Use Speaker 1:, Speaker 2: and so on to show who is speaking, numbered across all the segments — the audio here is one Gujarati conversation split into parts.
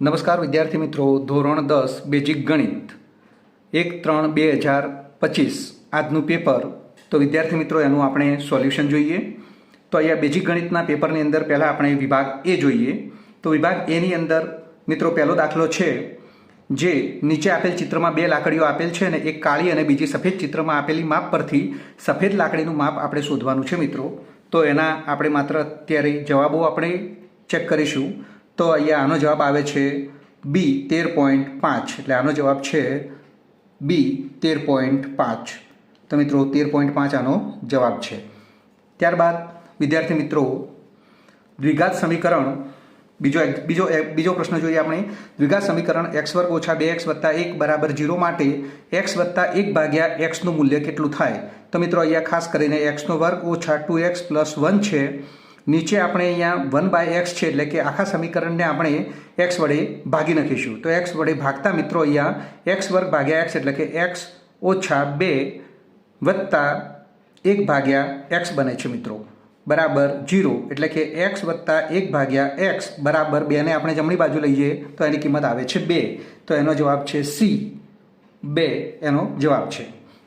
Speaker 1: નમસ્કાર વિદ્યાર્થી મિત્રો, ધોરણ દસ બેઝિક ગણિત. એક ત્રણ બે હજાર પચીસ, આજનું પેપર. તો વિદ્યાર્થી મિત્રો, એનું આપણે સોલ્યુશન જોઈએ. તો અહીંયા બેઝિક ગણિતના પેપરની અંદર પહેલાં આપણે વિભાગ એ જોઈએ. તો વિભાગ એની અંદર મિત્રો પહેલો દાખલો છે, જે નીચે આપેલ ચિત્રમાં બે લાકડીઓ આપેલ છે અને એક કાળી અને બીજી સફેદ ચિત્રમાં આપેલી માપ પરથી સફેદ લાકડીનું માપ આપણે શોધવાનું છે મિત્રો. તો એના આપણે માત્ર અત્યારે જવાબો આપણે ચેક કરીશું. તો અહીંયા આનો જવાબ આવે છે બી તેર પોઈન્ટ પાંચ. એટલે આનો જવાબ છે બી તેર પોઈન્ટ પાંચ. તો મિત્રો તેર પોઈન્ટ પાંચ આનો જવાબ છે. ત્યારબાદ, વિદ્યાર્થી મિત્રો, દ્વિઘાત સમીકરણ, બીજો બીજો બીજો પ્રશ્ન જોઈએ આપણે. દ્વિઘાત સમીકરણ એક્સ વર્ગ ઓછા બે એક્સ વત્તા એક બરાબર ઝીરો માટે એક્સ વત્તા એક ભાગ્યા એક્સનું મૂલ્ય કેટલું થાય? તો મિત્રો અહીંયા ખાસ કરીને એક્સનો વર્ગ ઓછા ટુ એક્સ પ્લસ વન છે. નીચે આપણે અહીંયા વન બાય એક્સ છે એટલે કે આખા સમીકરણને આપણે એક્સ વડે ભાગી નાખીશું. તો એક્સ વડે ભાગતા મિત્રો અહીંયા એક્સ વર્ગ ભાગ્યા એક્સ એટલે કે એક્સ ઓછા બે વત્તા એક ભાગ્યા એક્સ બને છે મિત્રો. બરાબર જીરો એટલે કે એક્સ વત્તા એક ભાગ્યા એક્સ બરાબર બેને આપણે જમણી બાજુ લઈએ તો એની કિંમત આવે છે બે. તો એનો જવાબ છે સી. બે એનો જવાબ છે.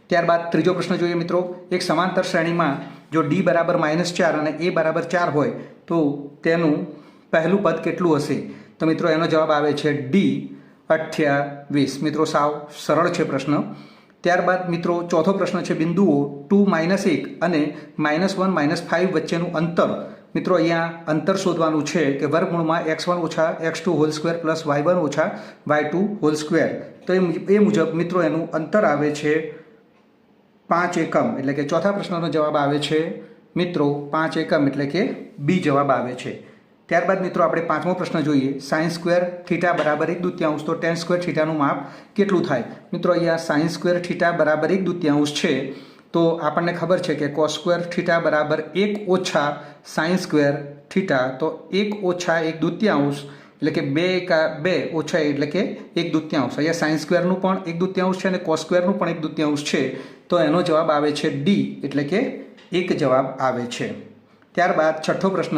Speaker 1: ત્યારબાદ ત્રીજો પ્રશ્ન જોઈએ મિત્રો. એક સમાંતર શ્રેણીમાં જો ડી બરાબર માઇનસ ચાર અને એ બરાબર ચાર હોય, તો તેનું પહેલું પદ કેટલું હશે? તો મિત્રો, એનો જવાબ આવે છે ડી અઠ્યાવીસ. મિત્રો, સાવ સરળ છે પ્રશ્ન. ત્યારબાદ મિત્રો, ચોથો પ્રશ્ન છે બિંદુઓ ટુ માઇનસ એક અને માઇનસ વન માઇનસ ફાઇવ વચ્ચેનું અંતર. મિત્રો, અહીંયા અંતર શોધવાનું છે કે વર્ગમૂળમાં એક્સ વન ઓછા x two whole square plus y one ઓછા વાય ટુ હોલ સ્ક્વેર તો એ મુજબ- મિત્રો, એનું અંતર આવે છે પાંચ એકમ એટલે કે ચોથા પ્રશ્નનો જવાબ આવે છે, મિત્રો, પાંચ એકમ એટલે કે બી જવાબ આવે છે. ત્યારબાદ મિત્રો આપણે પાંચમો પ્રશ્ન જોઈએ. સાયન્સ સ્ક્વેર થીટા બરાબર એક દુત્યાંશ, તો ટેન સ્ક્વેર થીટાનું માપ કેટલું થાય? મિત્રો, અહીંયા સાયન્સ સ્ક્વેર થીટા બરાબર એક દુત્યાંશ છે. તો આપણને ખબર છે કે કોસ સ્ક્વેર થીટા બરાબર એક ઓછા સાયન્સ સ્ક્વેર થીટા, તો એક ઓછા એક દુત્યાંશ એટલે કે બે એકા બે ઓછા એટલે કે એક દુત્યાંશ. અહીંયા સાયન્સ સ્ક્વેરનું પણ એક દુત્યાંશ છે અને કોસ સ્ક્વેરનું પણ એક દુત્યાંશ છે. તો એનો જવાબ આવે છે ડી એટલે કે એક જવાબ આવે છે. ત્યારબાદ છઠ્ઠો પ્રશ્ન,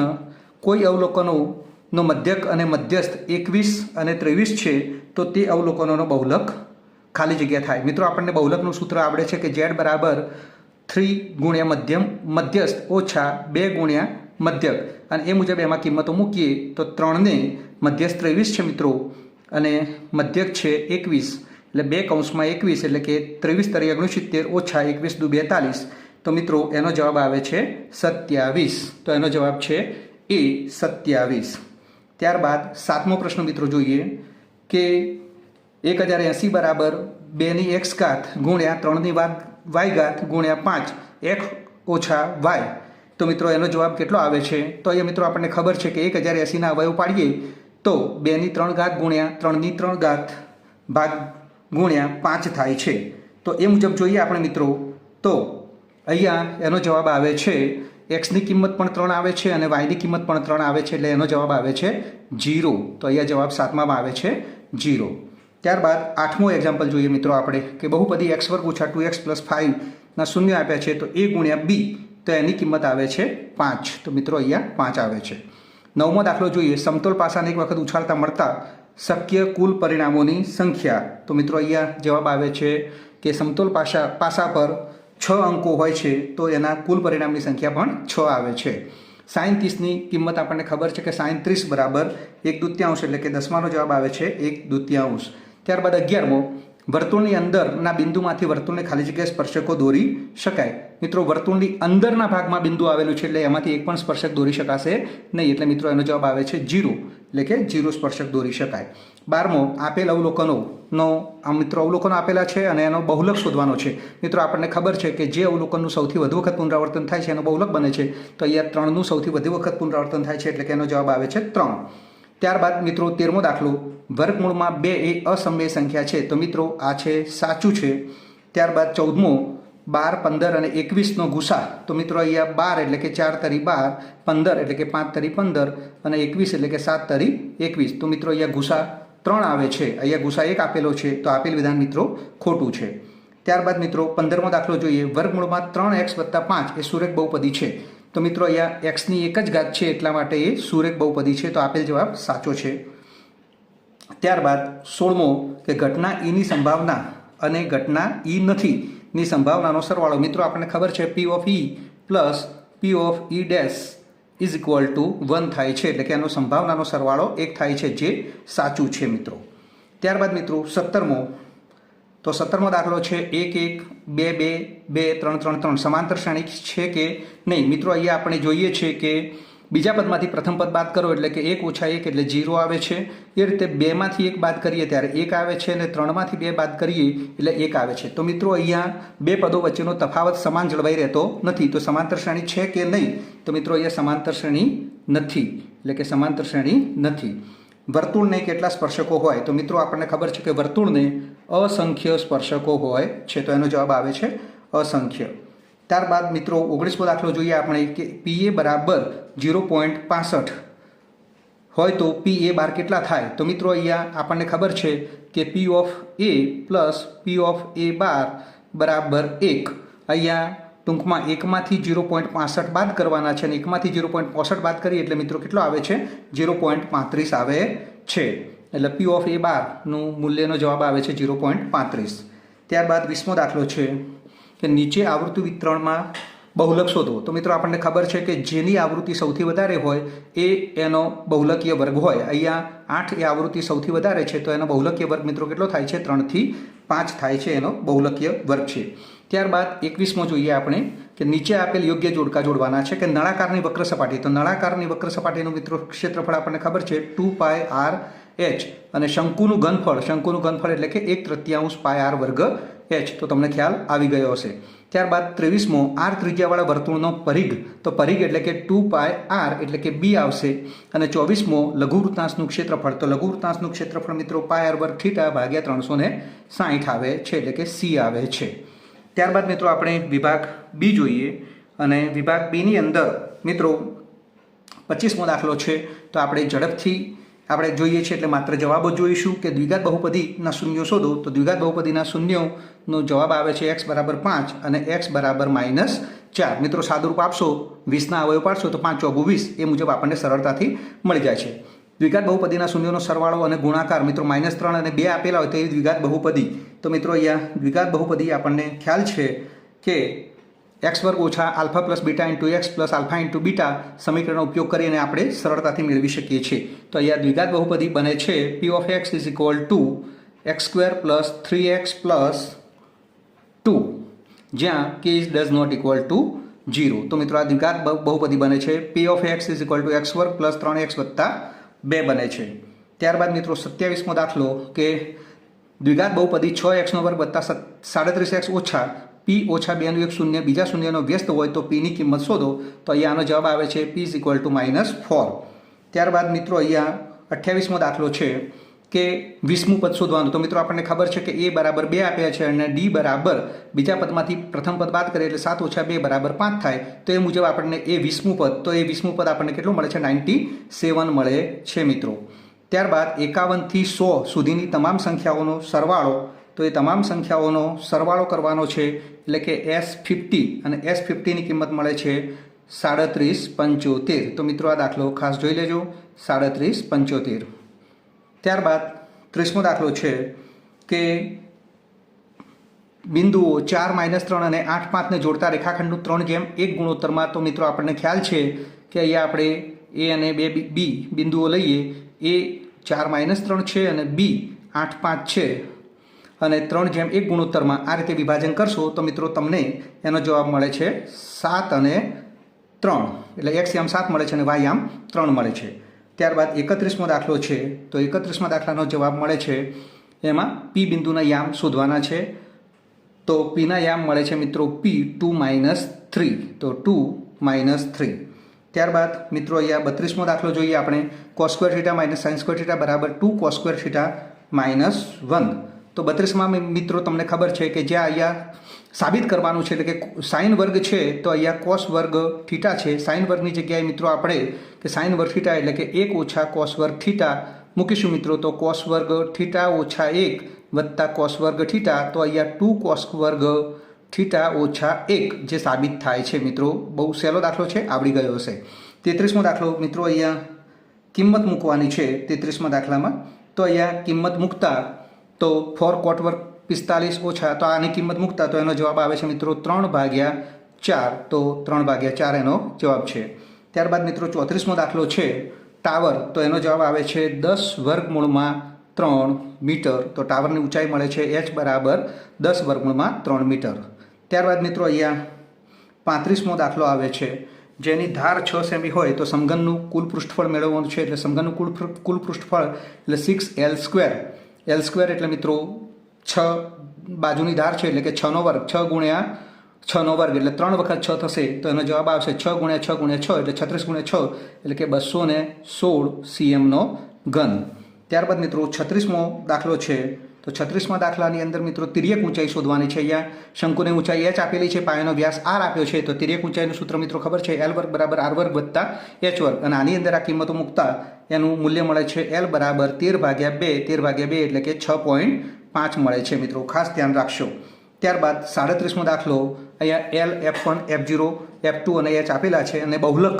Speaker 1: કોઈ અવલોકનોનો મધ્યક અને મધ્યસ્થ એકવીસ અને ત્રેવીસ છે, તો તે અવલોકનોનો બહુલક ખાલી જગ્યા થાય. મિત્રો, આપણને બહુલકનું સૂત્ર આવડે છે કે ઝેડ બરાબર થ્રી ગુણ્યા મધ્યમ, મધ્યસ્થ ઓછા બે ગુણ્યા મધ્યક. અને એ મુજબ એમાં કિંમતો મૂકીએ તો ત્રણને મધ્યસ્થ ત્રેવીસ છે મિત્રો, અને મધ્યક છે એકવીસ. એટલે બે કૌંસમાં એકવીસ, એટલે કે ત્રેવીસ તરી ઓગણસિત્તેર ઓછા એકવીસ દુ બેતાલીસ. તો મિત્રો, એનો જવાબ આવે છે સત્યાવીસ. તો એનો જવાબ છે એ સત્યાવીસ. ત્યારબાદ સાતમો પ્રશ્ન મિત્રો જોઈએ કે એક હજાર એંસી બરાબર બેની એક્સ ઘાત ગુણ્યા ત્રણની વાત વાય ઘાત ગુણ્યા પાંચ, એક્સ ઓછા વાય. તો મિત્રો, એનો જવાબ કેટલો આવે છે? તો અહીંયા મિત્રો આપણને ખબર છે કે એક હજાર એંસીના અવયવ પાડીએ તો બેની ત્રણ ઘાત ગુણ્યા ત્રણની ત્રણ ઘાત ભાગ ગુણ્યા પાંચ થાય છે. તો એ મુજબ જોઈએ આપણે મિત્રો, તો અહીંયા એનો જવાબ આવે છે એક્સની કિંમત પણ ત્રણ આવે છે અને વાયની કિંમત પણ ત્રણ આવે છે એટલે એનો જવાબ આવે છે જીરો તો અહીંયા જવાબ સાતમામાં આવે છે જીરો ત્યારબાદ આઠમો એક્ઝામ્પલ જોઈએ મિત્રો આપણે, કે બહુપદી એક્સ વર્ગ ઓછા ટુ એક્સ પ્લસ ફાઇવના શૂન્ય આપ્યા છે, તો એ ગુણ્યા બી તો એની કિંમત આવે છે પાંચ. તો મિત્રો અહીંયા પાંચ આવે છે. નવમો દાખલો જોઈએ, સમતોલ પાસાને એક વખત ઉછાળતા મળતા શક્ય કુલ પરિણામોની સંખ્યા. તો મિત્રો અહીંયા જવાબ આવે છે કે સમતોલ પાસા પાસા પર છ અંકો હોય છે, તો એના કુલ પરિણામની સંખ્યા પણ છ આવે છે. સાઈન ત્રીસની કિંમત આપણને ખબર છે કે સાઈન ત્રીસ બરાબર એક દુત્યાંશ એટલે કે દસમાનો જવાબ આવે છે એક દુત્યાંશ. ત્યારબાદ અગિયારમો વર્તુળની અંદરના બિંદુમાંથી વર્તુળને ખાલી જગ્યાએ સ્પર્શકો દોરી શકાય. મિત્રો, વર્તુળની અંદરના ભાગમાં બિંદુ આવેલું છે એટલે એમાંથી એક પણ સ્પર્શક દોરી શકાશે નહીં. એટલે મિત્રો, એનો જવાબ આવે છે જીરો. એટલે કે જીરો સ્પર્શક દોરી શકાય. બારમો, આપેલ અવલોકનોનો આ મિત્રો, અવલોકનો આપેલા છે અને એનો બહુલક શોધવાનો છે. મિત્રો, આપણને ખબર છે કે જે અવલોકનનું સૌથી વધુ વખત પુનરાવર્તન થાય છે, એનો બહુલક બને છે. તો અહીંયા ત્રણનું સૌથી વધુ વખત પુનરાવર્તન થાય છે એટલે કે એનો જવાબ આવે છે ત્રણ. ત્યારબાદ મિત્રો તેરમો દાખલો. વર્ગમૂળમાં બે એ અસમય સંખ્યા છે. તો મિત્રો આ છે, સાચું છે. ત્યારબાદ ચૌદમો, બાર, પંદર અને એકવીસનો ગુસા. તો મિત્રો અહીંયા બાર એટલે કે ચાર તરી બાર, પંદર એટલે કે પાંચ તરી પંદર અને એકવીસ એટલે કે સાત તરી એકવીસ. તો મિત્રો અહીંયા ગુસા ત્રણ આવે છે. અહીંયા ગુસા એક આપેલો છે. તો આપેલ વિધાન મિત્રો ખોટું છે. ત્યારબાદ મિત્રો પંદરમો દાખલો જોઈએ. વર્ગમૂળમાં ત્રણ એક્સ વત્તા પાંચ એ સુરેખ બહુપદી છે. તો મિત્રો, અહીંયા એક્સની એક જ ઘાત છે એટલા માટે એ સુરેખ બહુપદી છે. તો આપેલ જવાબ સાચો છે. ત્યારબાદ સોળમો કે ઘટના ઈની સંભાવના અને ઘટના ઈ નથી ની સંભાવનાનો સરવાળો. મિત્રો, આપણને ખબર છે P of E plus P of E dash is equal to one થાય છે. એટલે કે એનો સંભાવનાનો સરવાળો એક થાય છે જે સાચું છે મિત્રો. ત્યારબાદ મિત્રો, સત્તરમો તો સત્તરમો દાખલો છે એક એક, બે બે બે, ત્રણ ત્રણ ત્રણ. સમાંતર શ્રેણી છે કે નહીં? મિત્રો, અહીંયા આપણે જોઈએ છે કે બીજા પદમાંથી પ્રથમ પદ બાદ કરો એટલે કે એક ઓછા એક એટલે જીરો આવે છે. એ રીતે બેમાંથી એક બાદ કરીએ ત્યારે એક આવે છે અને ત્રણમાંથી બે બાદ કરીએ એટલે એક આવે છે. તો મિત્રો, અહીંયા બે પદો વચ્ચેનો તફાવત સમાન જળવાઈ રહેતો નથી. તો સમાંતર શ્રેણી છે કે નહીં? તો મિત્રો, અહીંયા સમાંતર શ્રેણી નથી. એટલે કે સમાંતર શ્રેણી નથી. વર્તુળને કેટલા સ્પર્શકો હોય? તો મિત્રો, આપણને ખબર છે કે વર્તુળને અસંખ્ય સ્પર્શકો હોય છે. તો એનો જવાબ આવે છે અસંખ્ય. ત્યારબાદ મિત્રો, ઓગણીસમો દાખલો જોઈએ આપણે કે પી એ બરાબર ઝીરો પોઈન્ટ પાસઠ હોય તો પી એ બાર કેટલા થાય? તો મિત્રો, અહીંયા આપણને ખબર છે કે P of A plus P of A bar બરાબર એક. અહીંયા ટૂંકમાં એકમાંથી ઝીરો પોઈન્ટ પાસઠ બાદ કરવાના છે અને એકમાંથી જીરો પોઈન્ટ પોસઠ બાદ કરીએ એટલે મિત્રો કેટલો આવે છે? ઝીરો પોઈન્ટ પાંત્રીસ આવે છે. એટલે પી ઓફ એ બારનું મૂલ્યનો જવાબ આવે છે ઝીરો પોઈન્ટ પાંત્રીસ. ત્યારબાદ વીસમો દાખલો છે કે નીચે આવૃત્તિ વિતરણમાં બહુલક શોધો. તો મિત્રો આપણને ખબર છે કે જેની આવૃત્તિ સૌથી વધારે હોય એ એનો બહુલકીય વર્ગ હોય. અહીંયા આઠ એ આવૃત્તિ સૌથી વધારે છે તો એનો બહુલકીય વર્ગ મિત્રો કેટલો થાય છે? ત્રણથી પાંચ થાય છે એનો બહુલકીય વર્ગ છે. ત્યારબાદ એકવીસમો જોઈએ આપણે કે નીચે આપેલ યોગ્ય જોડકા જોડવાના છે કે નળાકારની વક્ર સપાટી. તો નળાકારની વક્ર સપાટીનું મિત્રો ક્ષેત્રફળ આપણને ખબર છે ટુ પાય આર એચ. અને શંકુનું ઘનફળ શંકુનું ઘનફળ એટલે કે એક તૃતીયાંશ પાય આર વર્ગ એચ. તો તમને ખ્યાલ આવી ગયો હશે. ત્યારબાદ ત્રેવીસમો, આર ત્રિજ્યાવાળા વર્તુળનો પરિઘ. તો પરિઘ એટલે કે ટુ પાય આર એટલે કે બી આવશે. અને ચોવીસમો, લઘુવૃત્તાંશનું ક્ષેત્રફળ. તો લઘુવૃત્તાંશનું ક્ષેત્રફળ મિત્રો પાય આર વર્ગ થીટા ભાગ્યા ત્રણસો ને સાહીઠ આવે છે એટલે કે સી આવે છે. ત્યારબાદ મિત્રો આપણે વિભાગ બી જોઈએ અને વિભાગ બીની અંદર મિત્રો પચીસમો દાખલો છે, તો આપણે ઝડપથી આપણે જોઈએ છીએ એટલે માત્ર જવાબો જોઈશું કે દ્વિઘાત બહુપદીના શૂન્યો શોધો, તો દ્વિઘાત બહુપદીના શૂન્યોનો જવાબ આવે છે એક્સ બરાબર પાંચ અને એક્સ બરાબર માઇનસ ચાર. મિત્રો સાદુરૂપ આપશો, વીસના અવયવ પાડશો તો પાંચ ચોગુ વીસ એ મુજબ આપણને સરળતાથી મળી જાય છે. દ્વિઘાત બહુપદીના શૂન્યોનો સરવાળો અને ગુણાકાર, મિત્રો, માઇનસ ત્રણ અને બે આપેલા હોય તો એ દ્વિઘાત બહુપદી. તો મિત્રો, અહીંયા દ્વિઘાત બહુપદી આપણને ખ્યાલ છે કે એક્સ વર્ગ ઓછા alpha plus beta into X plus alpha into beta સમીકરણનો ઉપયોગ કરીને આપણે સરળતાથી મેળવી શકીએ છીએ. તો અહીંયા દ્વિઘાત બહુપદી બને છે P of X is equal to X square plus three X plus two જ્યાં કે is does not equal to zero તો મિત્રો, આ દ્વિઘાત બહુ- બહુપદી બને છે P of X is equal to X વર્ગ પ્લસ ત્રણ એક્સ વત્તા બે બને છે. ત્યારબાદ મિત્રો સત્યાવીસમો દાખલો કે દ્વિઘાત બહુપદી છ એક્સનો વર્ગ વત્તા સાડત્રીસ એક્સ ઓછા પી ઓછા બેનું એક શૂન્ય, બીજા શૂન્યનો વ્યસ્ત હોય તો પીની કિંમત શોધો. તો અહીંયા આનો જવાબ આવે છે P is equal to minus four ત્યારબાદ મિત્રો અહીંયા અઠ્યાવીસમો દાખલો છે. કે વીસમું પદ શોધવાનું. તો મિત્રો આપણને ખબર છે કે એ બરાબર બે આપ્યા છે અને ડી બરાબર બીજા પદમાંથી પ્રથમ પદ બાદ કરીએ એટલે સાત ઓછા બે બરાબર પાંચ થાય. તો એ મુજબ આપણને એ વીસમું પદ, તો એ વીસમું પદ આપણને કેટલું મળે છે? નાઇન્ટી સેવન મળે છે મિત્રો. ત્યારબાદ એકાવનથી સો સુધીની તમામ સંખ્યાઓનો સરવાળો. તો એ તમામ સંખ્યાઓનો સરવાળો કરવાનો છે એટલે કે એસ ફિફ્ટી અને એસ ફિફ્ટીની કિંમત મળે છે સાડત્રીસ પંચોતેર. તો મિત્રો આ દાખલો ખાસ જોઈ લેજો. સાડત્રીસ પંચોતેર. ત્યારબાદ ત્રીસમો દાખલો છે કે બિંદુઓ ચાર માઇનસ ત્રણ અને આઠ પાંચને જોડતા રેખાખંડનું ત્રણ જેમ એક ગુણોત્તરમાં તો મિત્રો આપણને ખ્યાલ છે કે અહીંયા આપણે એ અને બે બી- બિંદુઓ લઈએ, એ ચાર માઇનસ ત્રણ છે અને બી આઠ પાંચ છે. અને ત્રણ જેમ એક ગુણોત્તરમાં આ રીતે વિભાજન કરશો તો મિત્રો તમને એનો જવાબ મળે છે સાત અને ત્રણ. એટલે એક્સ યામ સાત મળે છે અને વાય યામ ત્રણ મળે છે. ત્યારબાદ એકત્રીસમો દાખલો છે. તો એકત્રીસમાં દાખલાનો જવાબ મળે છે. એમાં પી બિંદુના યામ શોધવાના છે. તો પીના યામ મળે છે મિત્રો પી ટુ માઇનસ થ્રી. તો ટુ માઇનસ થ્રી. ત્યારબાદ મિત્રો અહીંયા બત્રીસમો દાખલો જોઈએ આપણે. Cos square theta minus sines square theta બરાબર two cos square theta minus one. તો બત્રીસમાં મિત્રો તમને ખબર છે કે જ્યાં અહીંયા સાબિત કરવાનું છે એટલે કે સાઇન વર્ગ છે તો અહીંયા કોસ વર્ગ થીટા છે. સાઇન વર્ગની જગ્યાએ મિત્રો આપણે કે સાઇન વર્ગ થીટા એટલે કે એક ઓછા કોસ વર્ગ થીટા મૂકીશું મિત્રો. તો કોસ વર્ગ થીટા ઓછા એક વત્તા કોસ વર્ગ થીટા. તો અહીંયા ટુ કોસ વર્ગ થીટા ઓછા એક જે સાબિત થાય છે મિત્રો. બહુ સહેલો દાખલો છે, આવડી ગયો હશે. તેત્રીસમો દાખલો મિત્રો અહીંયા કિંમત મૂકવાની છે તેત્રીસમાં દાખલામાં. તો અહીંયા કિંમત મૂકતા તો ફોર કોટ વર્ક પિસ્તાલીસ ઓછા તો આની કિંમત મૂકતા તો એનો જવાબ આવે છે મિત્રો ત્રણ ભાગ્યા ચાર. તો ત્રણ ભાગ્યા ચાર એનો જવાબ છે. ત્યારબાદ મિત્રો ચોત્રીસમો દાખલો છે. ટાવર. તો એનો જવાબ આવે છે દસ વર્ગમૂળમાં ત્રણ મીટર. તો ટાવરની ઊંચાઈ મળે છે એચ બરાબર દસ વર્ગમૂળમાં ત્રણ મીટર. ત્યારબાદ મિત્રો અહીંયા પાંત્રીસમો દાખલો આવે છે. જેની ધાર છ સેમી હોય તો સમઘનનું કુલ પૃષ્ઠફળ મેળવવાનું છે. એટલે સમઘનનું કુલ કુલ પૃષ્ઠફળ એટલે six L square L square એટલે મિત્રો છ બાજુની ધાર છે એટલે કે છનો વર્ગ, છ ગુણ્યા છનો વર્ગ એટલે ત્રણ વખત છ થશે તો એનો જવાબ આવશે છ ગુણ્યા છ ગુણ્યા છ એટલે છત્રીસ ગુણ્યા છ એટલે કે બસો ને સોળ સીએમનો ઘન. ત્યારબાદ મિત્રો છત્રીસમો દાખલો છે. તો છત્રીસમાં દાખલાની અંદર મિત્રો તિર્યક ઊંચાઈ શોધવાની છે અહીંયા. શંકુની ઊંચાઈ એચ આપેલી છે, પાયાનો વ્યાસ આર આપ્યો છે. તો તિર્યક ઊંચાઈનું સૂત્ર મિત્રો ખબર છે? એલ વર્ગ બરાબર આર વર્ગ વત્તા એચ વર્ગ. અને આની અંદર આ કિંમતો મૂકતા એનું મૂલ્ય મળે છે એલ બરાબર તેર ભાગ્યા બે. તેર ભાગ્યા બે એટલે કે છ પોઈન્ટ પાંચ મળે છે મિત્રો. ખાસ ધ્યાન રાખશો. ત્યારબાદ સાડત્રીસમો દાખલો. અહીંયા L F one F zero F two અને એચ આપેલા છે અને બહુલક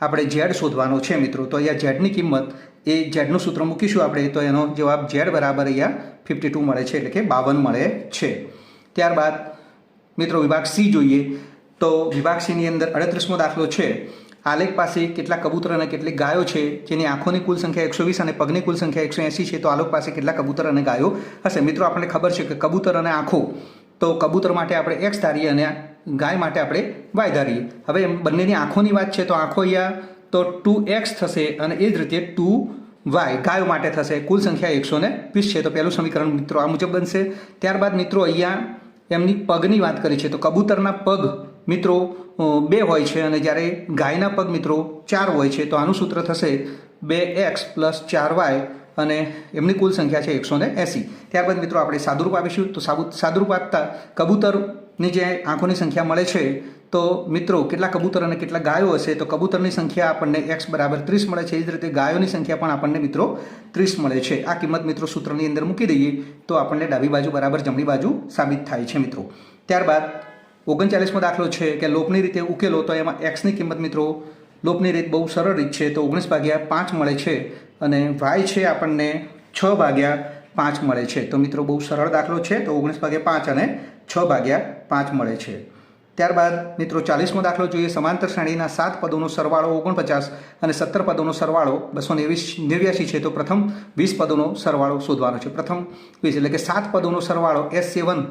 Speaker 1: આપણે ઝેડ શોધવાનો છે મિત્રો. તો અહીંયા ઝેડની કિંમત, એ ઝેડનું સૂત્ર મૂકીશું આપણે. તો એનો જવાબ ઝેડ બરાબર અહીંયા ફિફ્ટી ટુ મળે છે, એટલે કે બાવન મળે છે. ત્યારબાદ મિત્રો વિભાગ સી જોઈએ. તો વિભાગ સીની અંદર અડત્રીસમો દાખલો છે. આલેખ પાસે કેટલા કબૂતર અને કેટલી ગાયો છે, જેની આંખોની કુલ સંખ્યા એકસો વીસ અને પગની કુલ સંખ્યા એકસો એંસી છે, તો આલોક પાસે કેટલા કબૂતર અને ગાયો હશે? મિત્રો, આપણને ખબર છે કે કબૂતર અને આંખો, તો કબૂતર માટે આપણે એક્સ ધારીએ અને ગાય માટે આપણે વાય ધારીએ. હવે એમ બંનેની આંખોની વાત છે, તો આંખો અહીંયા, તો ટુ એક્સ થશે અને એ જ રીતે ટુ વાય ગાયો માટે થશે. કુલ સંખ્યા એકસો ને વીસ છે, તો પહેલું સમીકરણ મિત્રો આ મુજબ બનશે. ત્યારબાદ મિત્રો અહીંયા એમની પગની વાત કરી છે, તો કબૂતરના પગ મિત્રો બે હોય છે અને જ્યારે ગાયના પગ મિત્રો ચાર હોય છે, તો આનું સૂત્ર થશે બે એક્સ પ્લસ ચાર વાય અને એમની કુલ સંખ્યા છે એકસો ને એંસી. ત્યારબાદ મિત્રો આપણે સાદુરૂપ આપીશું. તો સાબુ, સાદુરૂપ આપતા કબૂતરની જે આંખોની સંખ્યા મળે છે, તો મિત્રો કેટલા કબૂતર અને કેટલા ગાયો હશે, તો કબૂતરની સંખ્યા આપણને એક્સ બરાબર ત્રીસ મળે છે. એ જ રીતે ગાયોની સંખ્યા પણ આપણને મિત્રો ત્રીસ મળે છે. આ કિંમત મિત્રો સૂત્રની અંદર મૂકી દઈએ, તો આપણને ડાબી બાજુ બરાબર જમણી બાજુ સાબિત થાય છે મિત્રો. ત્યારબાદ ઓગણચાલીસમો દાખલો છે કે લોપની રીતે ઉકેલો તો એમાં એક્સની કિંમત મિત્રો લોપની રીત બહુ સરળ રીત છે તો ઓગણીસ ભાગ્યા પાંચ મળે છે અને વાય છે આપણને છ ભાગ્યા પાંચ મળે છે. તો મિત્રો બહુ સરળ દાખલો છે તો ઓગણીસ ભાગ્યા પાંચ અને છ ભાગ્યા પાંચ મળે છે. ત્યારબાદ મિત્રો ચાલીસમો દાખલો જોઈએ. સમાંતર શ્રેણીના સાત પદોનો સરવાળો ઓગણપચાસ અને સત્તર પદોનો સરવાળો બસો નેવીસ નેવ્યાસી છે. તો પ્રથમ વીસ પદોનો સરવાળો શોધવાનો છે. પ્રથમ વીસ એટલે કે સાત પદોનો સરવાળો એસ સેવન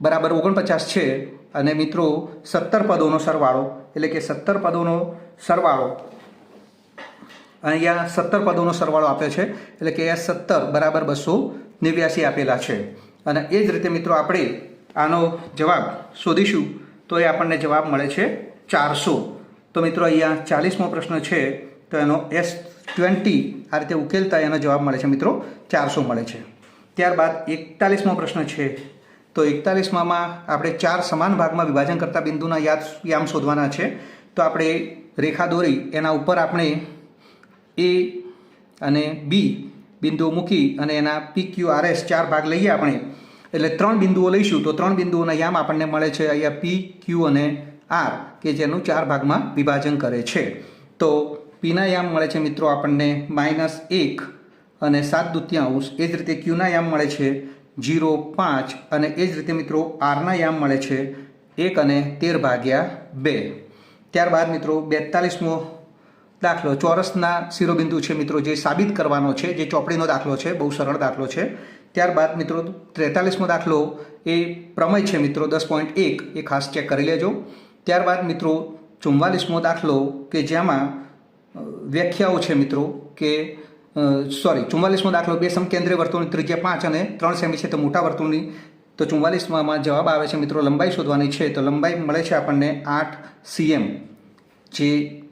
Speaker 1: બરાબર ઓગણપચાસ છે. અને મિત્રો, સત્તર પદોનો સરવાળો, એટલે કે સત્તર પદોનો સરવાળો. અહીંયા સત્તર પદોનો સરવાળો આપ્યો છે, એટલે કે એસ સત્તર બરાબર બસો નેવ્યાસી આપેલા છે. અને એ જ રીતે મિત્રો આપણે આનો જવાબ શોધીશું, તો એ આપણને જવાબ મળે છે ચારસો. તો મિત્રો અહીંયા ચાલીસમો પ્રશ્ન છે, તો એનો એસ ટ્વેન્ટી આ રીતે ઉકેલતા એનો જવાબ મળે છે મિત્રો, ચારસો મળે છે. ત્યારબાદ એકતાલીસમો પ્રશ્ન છે તો એકતાલીસમાં આપણે ચાર સમાન ભાગમાં વિભાજન કરતા બિંદુના યાદ યામ શોધવાના છે. તો આપણે રેખા દોરી એના ઉપર આપણે એ અને બી બિંદુઓ મૂકી અને એના પી ક્યુ આર એસ ચાર ભાગ લઈએ આપણે. એટલે ત્રણ બિંદુઓ લઈશું તો ત્રણ બિંદુઓના યામ આપણને મળે છે અહીંયા પી ક્યુ અને આર, કે જેનું ચાર ભાગમાં વિભાજન કરે છે. તો પીના યામ મળે છે મિત્રો આપણને માઇનસ એક અને સાત દુત્યાંશ. એ જ રીતે ક્યુના યામ મળે છે જીરો પાંચ અને એ જ રીતે મિત્રો આરના યામ મળે છે એક અને તેર ભાગ્યા બે. ત્યારબાદ મિત્રો બેતાલીસમો દાખલો ચોરસના શિરોબિંદુ છે મિત્રો જે સાબિત કરવાનો છે, જે ચોપડીનો દાખલો છે, બહુ સરળ દાખલો છે. ત્યારબાદ મિત્રો ત્રેતાલીસમો દાખલો એ પ્રમેય છે મિત્રો દસ પોઈન્ટ એક, એ ખાસ ચેક કરી લેજો. ત્યારબાદ મિત્રો ચુમ્માલીસમો દાખલો કે જેમાં વ્યાખ્યાઓ છે મિત્રો કે સોરી ચુમ્માલીસમો દાખલો, બે સમકેન્દ્રીય વર્તુળની ત્રિજ્યા પાંચ અને ત્રણ સેમી છે, તો મોટા વર્તુળની. તો ચુમ્માલીસમાં જવાબ આવે છે, મિત્રો, લંબાઈ શોધવાની છે, તો લંબાઈ મળે છે આપણને આઠ સીએમ. જે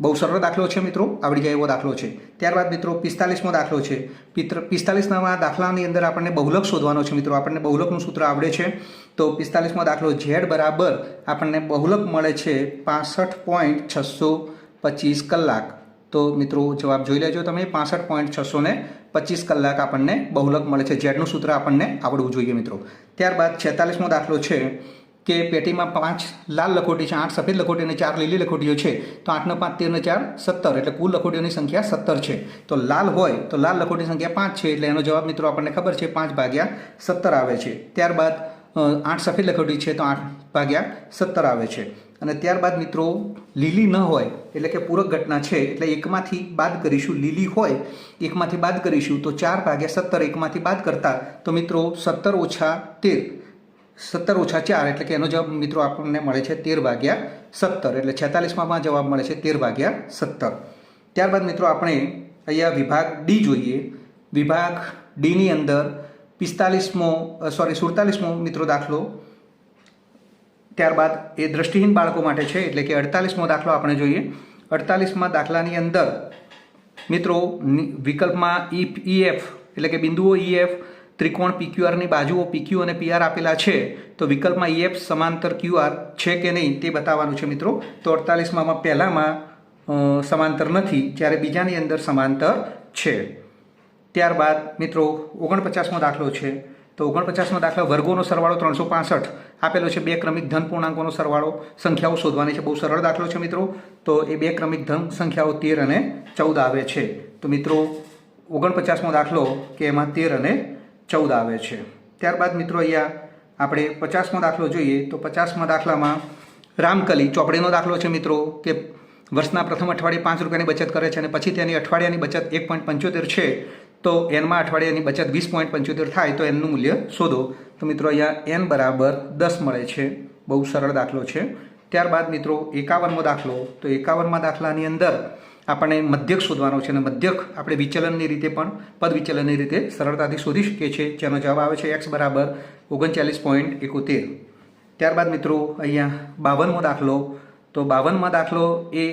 Speaker 1: બહુ સરળ દાખલો છે, મિત્રો, આવડી જાય એવો દાખલો છે. ત્યારબાદ, મિત્રો, પિસ્તાલીસમો દાખલો છે. પિત્ર પિસ્તાલીસમાં દાખલાની અંદર આપણને બહુલક શોધવાનો છે, મિત્રો, આપણને બહુલકનું સૂત્ર આવડે છે. તો પિસ્તાલીસમો દાખલો ઝેડ બરાબર આપણને બહુલક મળે છે, પાસઠ પોઈન્ટ છસો પચીસ કલાક. તો મિત્રો જવાબ જોઈ લેજો તમે, પાસઠ પોઈન્ટ છસો ને પચીસ કલાક આપણને બહુલક મળે છે. જેડનું સૂત્ર આપણને આવડવું જોઈએ મિત્રો. ત્યારબાદ છેતાલીસમો દાખલો છે કે પેટીમાં પાંચ લાલ લખોટી છે, આઠ સફેદ લખોટી અને ચાર લીલી લખોટીઓ છે. તો આઠનો પાંચ તેરને ચાર, સત્તર. એટલે કુલ લખોટીઓની સંખ્યા સત્તર છે. તો લાલ હોય તો લાલ લખોટી સંખ્યા પાંચ છે. એટલે એનો જવાબ મિત્રો આપણને ખબર છે, પાંચ ભાગ્યા સત્તર આવે છે. ત્યારબાદ આઠ સફેદ લખોટી છે તો આઠ ભાગ્યા સત્તર આવે છે. અને ત્યારબાદ મિત્રો, લીલી ન હોય એટલે કે પૂરક ઘટના છે, એટલે એકમાંથી બાદ કરીશું લીલી હોય, એકમાંથી બાદ કરીશું તો ચાર ભાગ્યા સત્તર એકમાંથી બાદ કરતા, તો મિત્રો સત્તર ઓછા તેર. સત્તર ઓછા ચાર એટલે કે એનો જવાબ મિત્રો આપણને મળે છે તેર ભાગ્યા સત્તર. એટલે છેતાલીસમાં જવાબ મળે છે તેર ભાગ્યા સત્તર. ત્યારબાદ મિત્રો આપણે અહીંયા વિભાગ ડી જોઈએ. વિભાગ ડીની અંદર પિસ્તાલીસમો સોરી સુડતાલીસમો મિત્રો દાખલો. ત્યારબાદ એ દ્રષ્ટિહીન બાળકો માટે છે, એટલે કે અડતાલીસમો દાખલો આપણે જોઈએ. અડતાલીસમાં દાખલાની અંદર મિત્રો વિકલ્પમાં ઈ ઈએફ એટલે કે બિંદુઓ ઈએફ ત્રિકોણ પીક્યુઆરની બાજુઓ પીક્યુ અને પીઆર આપેલા છે, તો વિકલ્પમાં ઈએફ સમાંતર ક્યુઆર છે કે નહીં તે બતાવવાનું છે મિત્રો. તો અડતાલીસમાં પહેલામાં સમાંતર નથી, જ્યારે બીજાની અંદર સમાંતર છે. ત્યારબાદ મિત્રો ઓગણપચાસમો દાખલો છે. તો ઓગણપચાસમો દાખલો વર્ગોનો સરવાળો ત્રણસો પાસઠ. આપેલો છે બે ક્રમિક ધન પૂર્ણાંકોનો સરવાળો. સંખ્યાઓ શોધવાની છે. બહુ સરળ દાખલો છે મિત્રો. તો એ બે ક્રમિક ધન સંખ્યાઓ તેર અને ચૌદ આવે છે. તો મિત્રો ઓગણપચાસમો દાખલો કે એમાં તેર અને ચૌદ આવે છે. ત્યારબાદ મિત્રો અહીંયા આપણે પચાસમો દાખલો જોઈએ. તો પચાસમા દાખલામાં રામકલી ચોપડીનો દાખલો છે મિત્રો, કે વર્ષના પ્રથમ અઠવાડિયે પાંચ રૂપિયાની બચત કરે છે અને પછી તેની અઠવાડિયાની બચત એક પોઈન્ટ પંચોતેર છે. તો એનમાં અઠવાડિયાની બચત વીસ પોઈન્ટ પંચોતેર થાય તો એનું મૂલ્ય શોધો. તો મિત્રો અહીંયા એન બરાબર દસ મળે છે. બહુ સરળ દાખલો છે. ત્યારબાદ મિત્રો એકાવનમો દાખલો. તો એકાવનમાં દાખલાની અંદર આપણને મધ્યક શોધવાનો છે અને મધ્યક આપણે વિચલનની રીતે પણ પદ વિચલનની રીતે સરળતાથી શોધી શકીએ છીએ. જેનો જવાબ આવે છે એક્સ બરાબર ઓગણચાલીસ પોઈન્ટ એકોતેર. ત્યારબાદ મિત્રો અહીંયા બાવનમો દાખલો. તો બાવનમાં દાખલો એ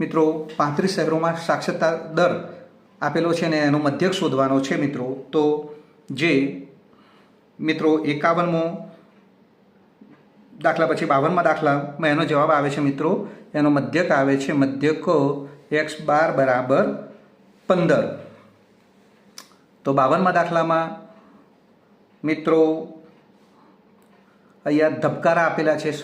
Speaker 1: મિત્રો પાંત્રીસ શહેરોમાં સાક્ષરતા દર આપેલો છે ને એનો મધ્યક શોધવાનો છે મિત્રો. તો જે મિત્રો એકાવનમો દાખલા પછી બાવનમાં દાખલામાં એનો જવાબ આવે છે મિત્રો. એનો મધ્યક આવે છે મધ્યક એક્સ બાર બરાબર પંદર. તો બાવનમાં દાખલામાં મિત્રો અહીંયા ધબકારા આપેલા છે.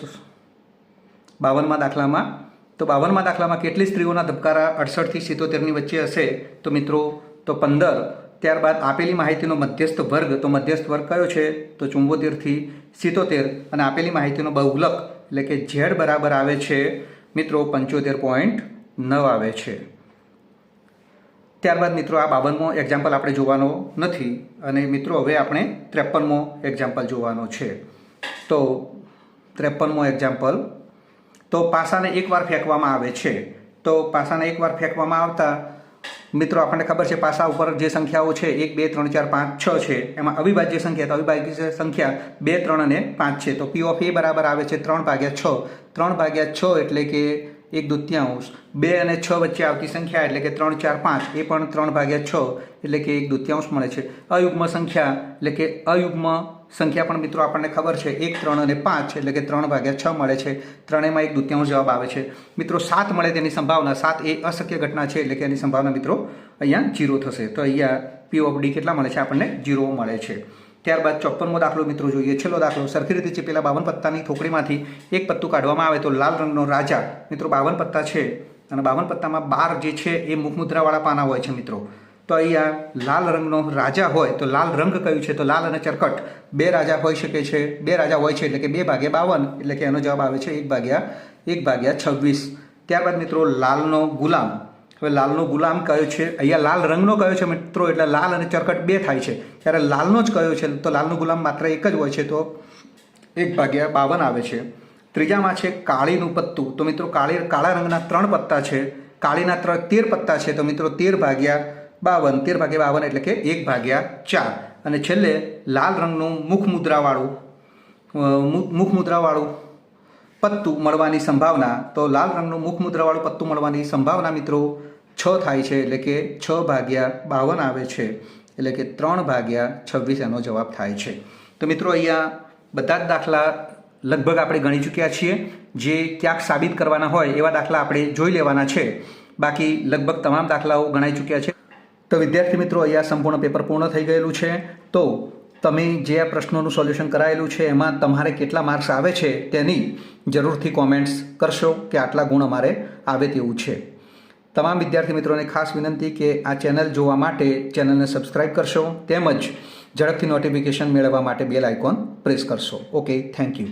Speaker 1: બાવનમાં દાખલામાં તો બાવનમાં દાખલામાં કેટલી સ્ત્રીઓના ધબકારા અડસઠથી સિત્તોતેરની વચ્ચે હશે? તો મિત્રો, તો પંદર. ત્યારબાદ આપેલી માહિતીનો મધ્યસ્થ વર્ગ. તો મધ્યસ્થ વર્ગ કયો છે? તો ચુંબોતેરથી સિત્તોતેર. અને આપેલી માહિતીનો બહુલક એટલે કે ઝેડ બરાબર આવે છે. મિત્રો, પંચોતેર પોઈન્ટ નવ આવે છે. ત્યારબાદ મિત્રો, આ બાવનમો એક્ઝામ્પલ આપણે જોવાનો નથી. અને મિત્રો, હવે આપણે ત્રેપનમો એક્ઝામ્પલ જોવાનો છે. તો ત્રેપનમો એક્ઝામ્પલ તો પાસાને એકવાર ફેંકવામાં આવે છે. તો પાસાને એકવાર ફેંકવામાં આવતા, મિત્રો, આપણને ખબર છે પાસા ઉપર જે સંખ્યાઓ છે, એક, બે, ત્રણ, ચાર, પાંચ, છ છે, એમાં અવિભાજ્ય સંખ્યા તો અવિભાજ્ય સંખ્યા બે, ત્રણ અને પાંચ છે. તો પી ઓફ એ બરાબર આવે છે ત્રણ ભાગ્યા છ. ત્રણ ભાગ્યા છ એટલે કે એક દુત્યાંશ. બે અને છ વચ્ચે આવતી સંખ્યા એટલે કે ત્રણ, ચાર, પાંચ, એ પણ ત્રણ ભાગ્યા છ એટલે કે એક દુત્યાંશ મળે છે. અયુગ્મ સંખ્યા એટલે કે અયુગ્મ સંખ્યા પણ મિત્રો આપણને ખબર છે. એક, ત્રણ અને પાંચ એટલે કે ત્રણ ભાગ્યા છ મળે છે. ત્રણેયમાં એક દુત્યાંશ જવાબ આવે છે. મિત્રો, સાત મળે તેની સંભાવના. સાત એ અશક્ય ઘટના છે એટલે કે એની સંભાવના મિત્રો અહીંયા જીરો થશે. તો અહીંયા પી ઓફ ડી કેટલા મળે છે? આપણને જીરો મળે છે. ત્યારબાદ ચોપ્પનમો દાખલો મિત્રો જોઈએ. છેલ્લો દાખલો, સરખી રીતે ચીપેલા બાવન પત્તાની થોકડીમાંથી એક પત્તું કાઢવામાં આવે તો લાલ રંગનો રાજા, મિત્રો બાવન પત્તા છે. અને બાવન પત્તામાં બાર જે છે એ મુખમુદ્રાવાળા પાના હોય છે મિત્રો. તો અહીંયા લાલ રંગનો રાજા હોય તો લાલ રંગ કયું છે? તો લાલ અને ચરકટ. બે રાજા હોઈ શકે છે. બે રાજા હોય છે એટલે કે બે ભાગ્યા બાવન, એટલે કે એનો જવાબ આવે છે એક ભાગ્યા એક ભાગ્યા છવ્વીસ. ત્યારબાદ મિત્રો લાલનો ગુલામ. હવે લાલનો ગુલામ કયો છે? અહીંયા લાલ રંગનો કયો છે મિત્રો? એટલે લાલ અને ચરકટ બે થાય છે. ત્યારે લાલનો જ કયો છે, તો લાલનો ગુલામ માત્ર એક જ હોય છે, તો એક ભાગ્યા બાવન આવે છે. ત્રીજામાં છે કાળીનું પત્તું. તો મિત્રો કાળી, કાળા રંગના ત્રણ પત્તા છે. કાળીના ત્રણ તેર પત્તા છે, તો મિત્રો તેર ભાગ્યા બાવન. તેર ભાગ્યા બાવન એટલે કે એક ભાગ્યા ચાર. અને છેલ્લે લાલ રંગનું મુખ મુદ્રાવાળું મુખ મુદ્રાવાળું પત્તું મળવાની સંભાવના. તો લાલ રંગનું મુખ મુદ્રાવાળું પત્તું મળવાની સંભાવના મિત્રો છ થાય છે એટલે કે છ ભાગ્યા બાવન આવે છે એટલે કે ત્રણ ભાગ્યા છવ્વીસ એનો જવાબ થાય છે. તો મિત્રો અહીંયા બધા જ દાખલા લગભગ આપણે ગણી ચૂક્યા છીએ. જે ક્યાંક સાબિત કરવાના હોય એવા દાખલા આપણે જોઈ લેવાના છે. બાકી લગભગ તમામ દાખલાઓ ગણાઈ ચૂક્યા છે. તો વિદ્યાર્થી મિત્રો અહીંયા સંપૂર્ણ પેપર પૂર્ણ થઈ ગયેલું છે. તો તમે જે આ પ્રશ્નોનું સોલ્યુશન કરાયેલું છે એમાં તમારે કેટલા માર્ક્સ આવે છે તેની જરૂરથી કોમેન્ટ્સ કરશો કે આટલા ગુણ અમારે આવે તેવું છે. તમામ વિદ્યાર્થી મિત્રોને ખાસ વિનંતી કે આ ચેનલ જોવા માટે ચેનલને સબસ્ક્રાઇબ કરશો, તેમજ ઝડપથી નોટિફિકેશન મેળવવા માટે બેલ આઇકોન પ્રેસ કરશો. Okay thank you